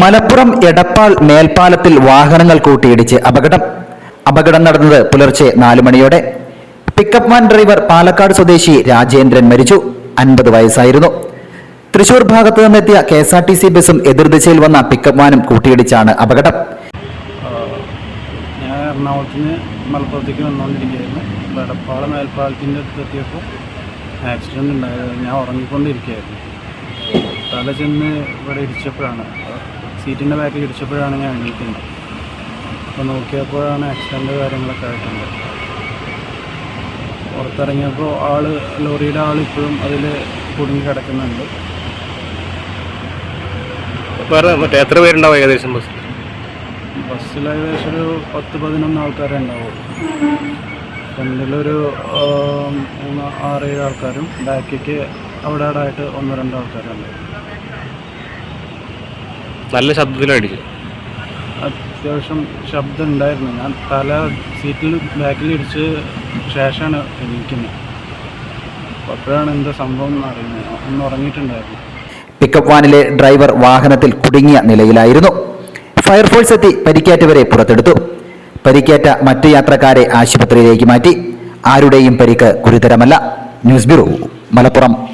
മലപ്പുറം എടപ്പാൾ മേൽപ്പാലത്തിൽ വാഹനങ്ങൾ കൂട്ടിയിടിച്ച് അപകടം. അപകടം നടന്നത് പുലർച്ചെ നാലു മണിയോടെ. പിക്കപ്പ് വാൻ ഡ്രൈവർ പാലക്കാട് സ്വദേശി രാജേന്ദ്രൻ മരിച്ചു. അൻപത് വയസ്സായിരുന്നു. തൃശൂർ ഭാഗത്തു നിന്നെത്തിയ K S R T C ബസും എതിർദിശയിൽ വന്ന പിക്കപ്പ് വാനും കൂട്ടിയിടിച്ചാണ് അപകടം. ഞാൻ എറണാകുളത്തിന് മലപ്പുറത്തേക്ക് വന്നുകൊണ്ടിരിക്കുകയായിരുന്നു. എടപ്പാള മേൽപ്പാലത്തിന്റെ അടുത്തെത്തിയപ്പോൾ ആക്സിഡന്റ് ഉണ്ടായത് ഞാൻ ഉറങ്ങിക്കൊണ്ടിരിക്കുകയായിരുന്നു. തല ചെന്ന് ഇവിടെ ഇടിച്ചപ്പോഴാണ്. സീറ്റിന്റെ ബാക്കിൽ ഇടിച്ചപ്പോഴാണ് ഞാൻ എണീക്കുന്നത്. അപ്പോൾ നോക്കിയപ്പോഴാണ് ആക്സിഡന്റ് കാര്യങ്ങളൊക്കെ ആയിട്ടുണ്ട്. പുറത്തിറങ്ങിയപ്പോൾ ആൾ ലോറിയുടെ ആൾ ഇപ്പോഴും അതിൽ കുടുങ്ങി കിടക്കുന്നുണ്ട്. മറ്റേ എത്ര പേരുണ്ടാവും ഏകദേശം ബസ് ബസ്സിൽ ഏകദേശം ഒരു പത്ത് പതിനൊന്ന് ആൾക്കാരെ ഉണ്ടാവുള്ളൂ. ഫ്രണ്ടിലൊരു മൂന്ന് ആറേഴ് ആൾക്കാരും ബാക്കിക്ക് അവിടെ അവിടെ ആയിട്ട് ഒന്ന് രണ്ട് ആൾക്കാരുണ്ട്. നല്ല ശബ്ദത്തിലടിച്ചു അത്യാവശ്യം ശബ്ദം ഉണ്ടായിരുന്നു ഞാൻ തല സീറ്റിൽ ബാക്കിൽ ഇടിച്ച് ശേഷമാണ് എണീക്കുന്നത്. അപ്പോഴാണ് എന്താ സംഭവം എന്ന് അറിയുന്നത്. ഒന്ന് ഉറങ്ങിയിട്ടുണ്ടായിരുന്നു. പിക്കപ്പ് വാനിലെ ഡ്രൈവർ വാഹനത്തിൽ കുടുങ്ങിയ നിലയിലായിരുന്നു. ഫയർഫോഴ്സ് എത്തി പരിക്കേറ്റവരെ പുറത്തെടുത്തു. പരിക്കേറ്റ മറ്റു യാത്രക്കാരെ ആശുപത്രിയിലേക്ക് മാറ്റി. ആരുടെയും പരിക്ക് ഗുരുതരമല്ല. News bureau Malappuram.